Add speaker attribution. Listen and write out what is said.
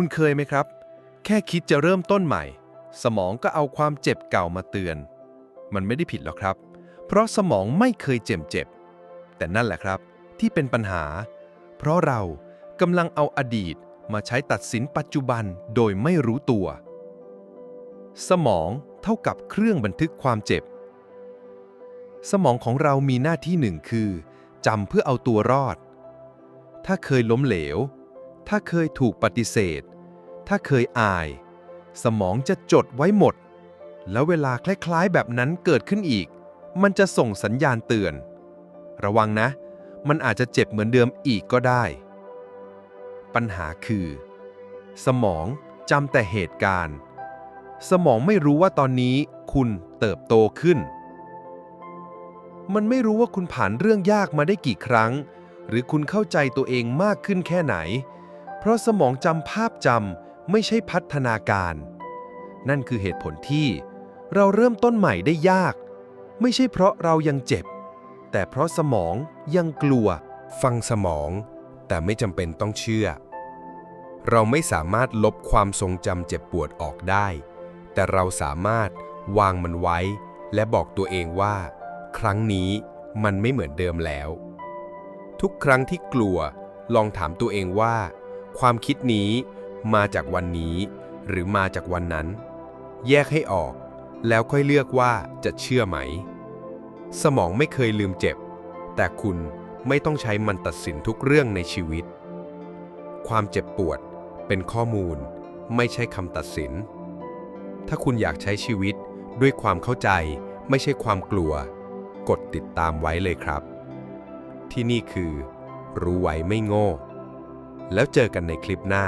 Speaker 1: คุณเคยไหมครับ แค่คิดจะเริ่มต้นใหม่ สมองก็เอาความเจ็บเก่ามาเตือน มันไม่ได้ผิดหรอกครับ เพราะสมองไม่เคยเจ็บเจ็บ แต่นั่นแหละครับที่เป็นปัญหา เพราะเรากำลังเอาอดีตมาใช้ตัดสินปัจจุบันโดยไม่รู้ตัว สมองเท่ากับเครื่องบันทึกความเจ็บ สมองของเรามีหน้าที่หนึ่งคือจำเพื่อเอาตัวรอด ถ้าเคยล้มเหลว ถ้าเคยถูกปฏิเสธ ถ้าเคยอาย สมองจะจดไว้หมด แล้วเวลาคล้ายๆ แบบนั้นเกิดขึ้นอีก มันจะส่งสัญญาณเตือน ระวังนะ มันอาจจะเจ็บเหมือนเดิมอีกก็ได้ ปัญหาคือ สมองจำแต่เหตุการณ์ สมองไม่รู้ว่าตอนนี้คุณเติบโตขึ้น มันไม่รู้ว่าคุณผ่านเรื่องยากมาได้กี่ครั้ง หรือคุณเข้าใจตัวเองมากขึ้นแค่ไหน เพราะสมองจำภาพจำ ไม่ใช่พัฒนาการ นั่นคือเหตุผลที่ เราเริ่มต้นใหม่ได้ยาก ไม่ใช่เพราะเรายังเจ็บ แต่เพราะสมองยังกลัว
Speaker 2: ฟังสมอง แต่ไม่จำเป็นต้องเชื่อ เราไม่สามารถลบความทรงจำเจ็บปวดออกได้ แต่เราสามารถวางมันไว้ และบอกตัวเองว่า ครั้งนี้มันไม่เหมือนเดิมแล้ว ทุกครั้งที่กลัว ลองถามตัวเองว่า ความคิดนี้ มาจากวันนี้ หรือมาจากวันนั้น แยกให้ออก แล้วค่อยเลือกว่าจะเชื่อไหม สมองไม่เคยลืมเจ็บ แต่คุณไม่ต้องใช้มันตัดสินทุกเรื่องในชีวิต ความเจ็บปวดเป็นข้อมูล ไม่ใช่คำตัดสิน ถ้าคุณอยากใช้ชีวิตด้วยความเข้าใจไม่ใช่ความกลัว กดติดตามไว้เลยครับ ที่นี่คือ รู้ไว้ไม่โง่ แล้วเจอกันในคลิปหน้า